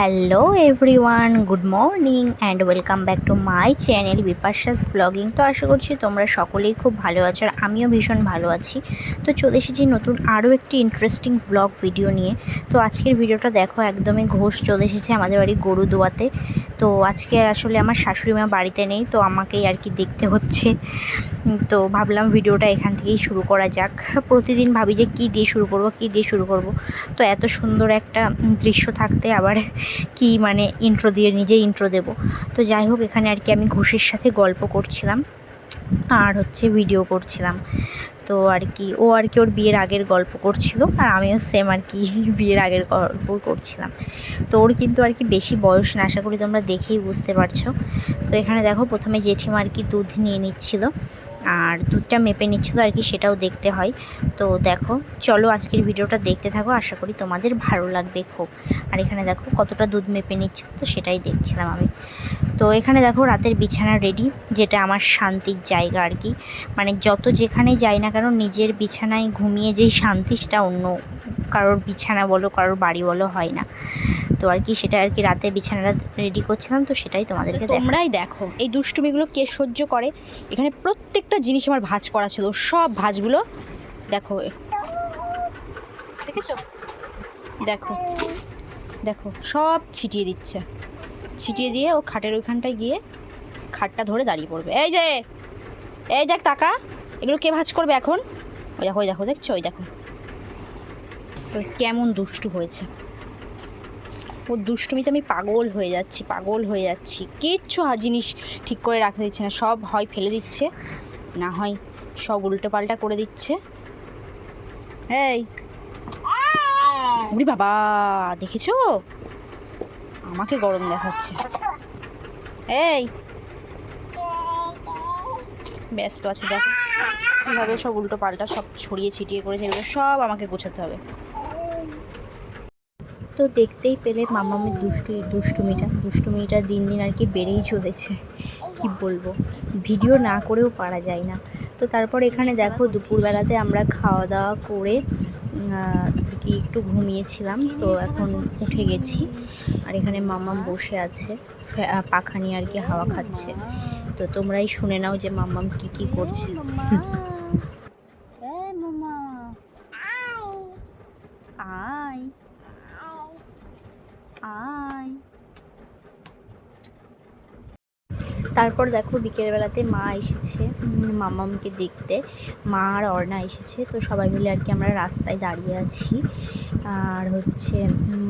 Hello everyone good morning and welcome back to my channel Bipasha's blogging তো আশা করছি তোমরা সকলেই খুব ভালো আছো আর আমিও ভীষণ ভালো আছি। তো চলে এসেছি নতুন আরও একটি ইন্টারেস্টিং ব্লগ ভিডিও নিয়ে। তো আজকের ভিডিওটা দেখো, একদমই ঘোষ চলে এসেছে আমাদের বাড়ি গরু দোয়াতে তো আজকে আসলে আমার শাশুড়ি মা বাড়িতে নেই, তো আমাকেই আর কি দেখতে হচ্ছে। তো ভাবলাম ভিডিওটা এখান থেকেই শুরু করা যাক। প্রতিদিন ভাবি যে কী দিয়ে শুরু করব, কী দিয়ে শুরু করব। তো এত সুন্দর একটা দৃশ্য থাকতে আবার কি মানে ইন্ট্রো দিয়ে নিজেই ইন্ট্রো দেব। তো যাই হোক, এখানে আর কি আমি ঘুষের সাথে গল্প করছিলাম, আর হচ্ছে ভিডিও করছিলাম। তো আর কি, ও আর কি ওর বিয়ের আগের গল্প করছিল, আর আমিও সেম আর কি বিয়ের আগের গল্প করছিলাম। তো ওর কিন্তু আর কি বেশি বয়স না, আশা করি তোমরা দেখেই বুঝতে পারছ। তো এখানে দেখো, প্রথমে জেঠিমা আর কি দুধ নিয়ে নিচ্ছিল। আর দুধটা মেপে নিচ্ছিল আর কি, সেটাও দেখতে হয়। তো দেখো, চলো আজকের ভিডিওটা দেখতে থাকো, আশা করি তোমাদের ভালো লাগবে খুব। আর এখানে দেখো কতটা দুধ মেপে নিচ্ছিল, তো সেটাই দেখছিলাম আমি। তো এখানে দেখো রাতের বিছানা রেডি যেটা আমার শান্তির জায়গা আর কি। মানে যত যেখানে যাই না কেন, নিজের বিছানায় ঘুমিয়ে যেই শান্তি, সেটা অন্য কারোর বিছানা বলো, কারোর বাড়ি বলো হয় না। তো আর কি সেটা আর কি রাতে বিছানাটা রেডি করছিলাম তো সেটাই তোমাদেরকে তোমরাই দেখো এই দুষ্টুমিগুলো কে সহ্য করে? এখানে প্রত্যেকটা জিনিস আমার ভাঁজ করা ছিল সব ভাঁজগুলো দেখো দেখেছ? দেখো দেখো সব ছিটিয়ে দিচ্ছে। ছিটিয়ে দিয়ে ও খাটের ওইখানটায় গিয়ে খাটটা ধরে দাঁড়িয়ে পড়বে। এই যে এই দেখ টাকা এগুলো কে ভাঁজ করবে এখন? ওই দেখো ওই দেখো দেখছ? ওই দেখো। তো কেমন দুষ্টু হয়েছে। ওর দুষ্টুমিতে আমি পাগল হয়ে যাচ্ছি, পাগল হয়ে যাচ্ছি। কিচ্ছু জিনিস ঠিক করে রাখতে দিচ্ছে না, সব হয় ফেলে দিচ্ছে। না হয় সব উল্টো পাল্টা করে দিচ্ছে। এই। বাবা, দেখেছ? আমাকে গরম দেখাচ্ছে। এই। ব্যস্ত আছে, দেখো। কীভাবে সব উল্টো পাল্টা সব ছড়িয়ে ছিটিয়ে করেছে, এগুলো সব আমাকে গোছাতে হবে। তো দেখতেই পেলে মামামের দুষ্টু, দুষ্টুমিটা। দুষ্টুমিটা দিন দিন আর কি বেড়েই চলেছে। কি বলব? ভিডিও না করেও পারা যায় না। তো তারপর এখানে দেখো দুপুরবেলাতে আমরা খাওয়া দাওয়া করে কি একটু ঘুমিয়েছিলাম। তো এখন উঠে গেছি। আর এখানে মামাম বসে আছে। পাখা নিয়ে আর কি হাওয়া খাচ্ছে। তো তোমরাই শুনে নাও যে মামাম কি কি করছে। তারপর দেখো বিকেলবেলাতে মা এসেছে মামামকে দেখতে। মা আর অর্ণা এসেছে, তো সবাই মিলে আর কি আমরা রাস্তায় দাঁড়িয়ে আছি। আর হচ্ছে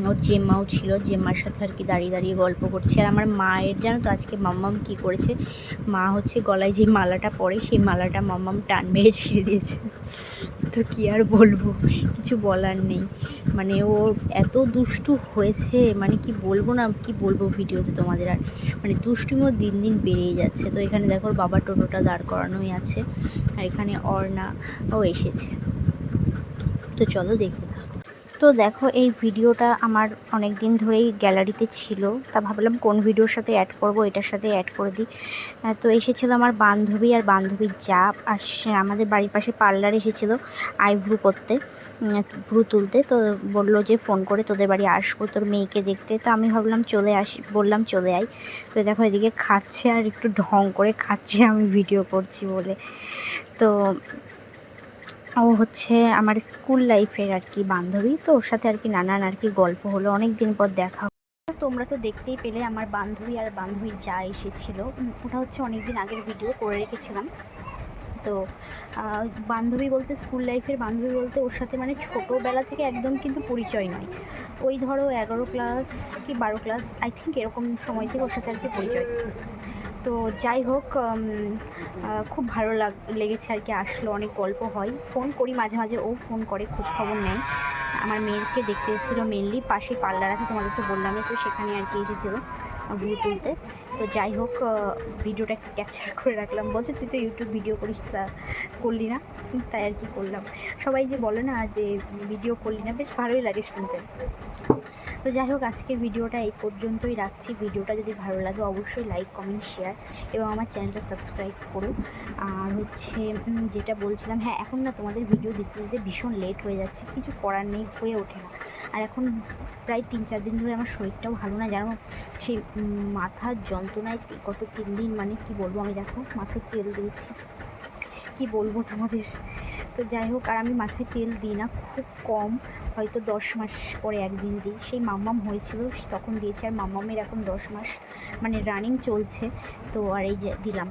ওর জেম্মাও ছিল, জেম্মার সাথে আর কি দাঁড়িয়ে দাঁড়িয়ে গল্প করছে। আর আমার মায়ের, জানো তো আজকে মাম্মাম কি করেছে? মা হচ্ছে গলায় যে মালাটা পরে, সেই মালাটা মাম্মাম টান মেরে ছিঁড়ে দিয়েছে। তো কি আর বলব? কিছু বলার নেই। মানে ও এত দুষ্টু হয়েছে মানে কি বলব না, কি বলব ভিডিওতে তোমাদের আর? মানে দুষ্টুমিও দিন দিন বেড়েই যাচ্ছে। তো এখানে দেখো বাবা টোটোটা দাঁড় করানোই আছে, আর এখানে অর্ণা ও এসেছে। তো চলো দেখতে তো দেখো, এই ভিডিওটা আমার অনেক দিন ধরেই গ্যালারিতে ছিল। তা ভাবলাম কোন ভিডিওর সাথে অ্যাড করব, এটার সাথে অ্যাড করে দিই। তো এসেছিল আমার বান্ধবী আর বান্ধবীর যা আর আমাদের বাড়ির পাশে পার্লার এসেছিল আইব্রু করতে ভ্রু তুলতে। তো বলল যে ফোন করে তোদের বাড়ি আসব, তোর মেয়েকে দেখতে। তো আমি ভাবলাম চলে আসি, বললাম চলে আয়। তো দেখো, এদিকে খাচ্ছে আর একটু ঢং করে খাচ্ছে, আমি ভিডিও করছি বলে। তো ও হচ্ছে আমার স্কুল লাইফের আর কি বান্ধবী। তো ওর সাথে আর কি নানান আর কি গল্প হলো অনেক দিন পর দেখা। তোমরা তো দেখতেই পেলে আমার বান্ধবী আর বান্ধবীর যা এসেছিল। ওটা হচ্ছে অনেক দিন আগের ভিডিও করে রেখেছিলাম। তো বান্ধবী বলতে স্কুল লাইফের বান্ধবী বলতে ওর সাথে মানে ছোটোবেলা থেকে একদম কিন্তু পরিচয় নয়। ওই ধরো এগারো ক্লাস কি বারো ক্লাস আই থিঙ্ক এরকম সময় থেকে ওর সাথে আর কি পরিচয়। তো যাই হোক খুব ভালো লাগ, লেগেছে আর কি, আসলো, অনেক গল্প হয়। ফোন করি, মাঝে মাঝে ও ফোন করে খোঁজ খবর নেয়। আমার মেয়েকে দেখতে এসেছিল মেনলি পাশে পার্লার আছে, তোমাদের তো বললামই, তো সেখানে আর কি এসেছিল। ভিউ তুলতে। তো যাই হোক ভিডিওটা একটু ক্যাপচার করে রাখলাম। বলছে, তুই তো ইউটিউব ভিডিও করিস, তা করলি না? তাই আর কি করলাম। সবাই যে বলে না যে ভিডিও করলি না, বেশ ভালোই লাগে শুনতে। তো যাই হোক, আজকের ভিডিওটা এই পর্যন্তই রাখছি। ভিডিওটা যদি ভালো লাগে, অবশ্যই লাইক কমেন্ট শেয়ার এবং আমার চ্যানেলটা সাবস্ক্রাইব করো। আর হচ্ছে যেটা বলছিলাম হ্যাঁ এখন না তোমাদের ভিডিও দিতে দিতে ভীষণ লেট হয়ে যাচ্ছে। কিছু করার নেই, হয়ে ওঠে না। আর এখন প্রায় তিন চার দিন ধরে আমার শরীরটাও ভালো না, জানো? সেই মাথার যন্ত্রণায় গত তিন দিন মানে কি বলব আমি দেখো, মাথায় তেল দিয়েছি। কি বলব তোমাদের? তো যাই হোক, আর আমি মাথায় তেল দিই না, খুব কম। হয়তো দশ মাস পরে একদিন দিই। সেই মাম্মাম হয়েছিল তখন দিয়েছি, আর মাম্মামের এখন দশ মাস। মানে রানিং চলছে, তো আর এই যে দিলাম।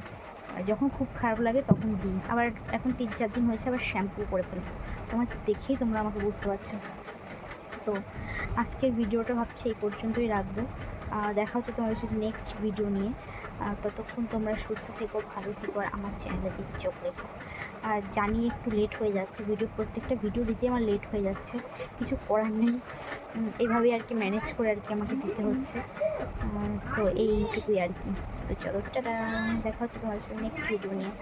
আর যখন খুব খারাপ লাগে তখন দিই। আবার এখন তিন চার দিন হয়েছে, আবার শ্যাম্পু করে ফেলব। তোমার দেখেই তোমরা আমাকে বুঝতে পারছ। তো আজকের ভিডিওটা ভাবছি এই পর্যন্তই রাখব। দেখা হচ্ছে তোমাদের সাথে নেক্সট ভিডিও নিয়ে। ততক্ষণ তোমরা সুস্থ থেকো, ভালো থেকো, আর আমার চ্যানেলের দিকে চোখ রেখো। আর জানি একটু লেট হয়ে যাচ্ছে ভিডিও প্রত্যেকটা ভিডিও দিতে আমার লেট হয়ে যাচ্ছে, কিছু করার নেই। এভাবেই আর কি ম্যানেজ করে আর কি আমাকে দিতে হচ্ছে। তো এইটুকুই আর কি। তো চলো, টাটা! দেখা হচ্ছে তোমাদের সাথে নেক্সট ভিডিও নিয়ে।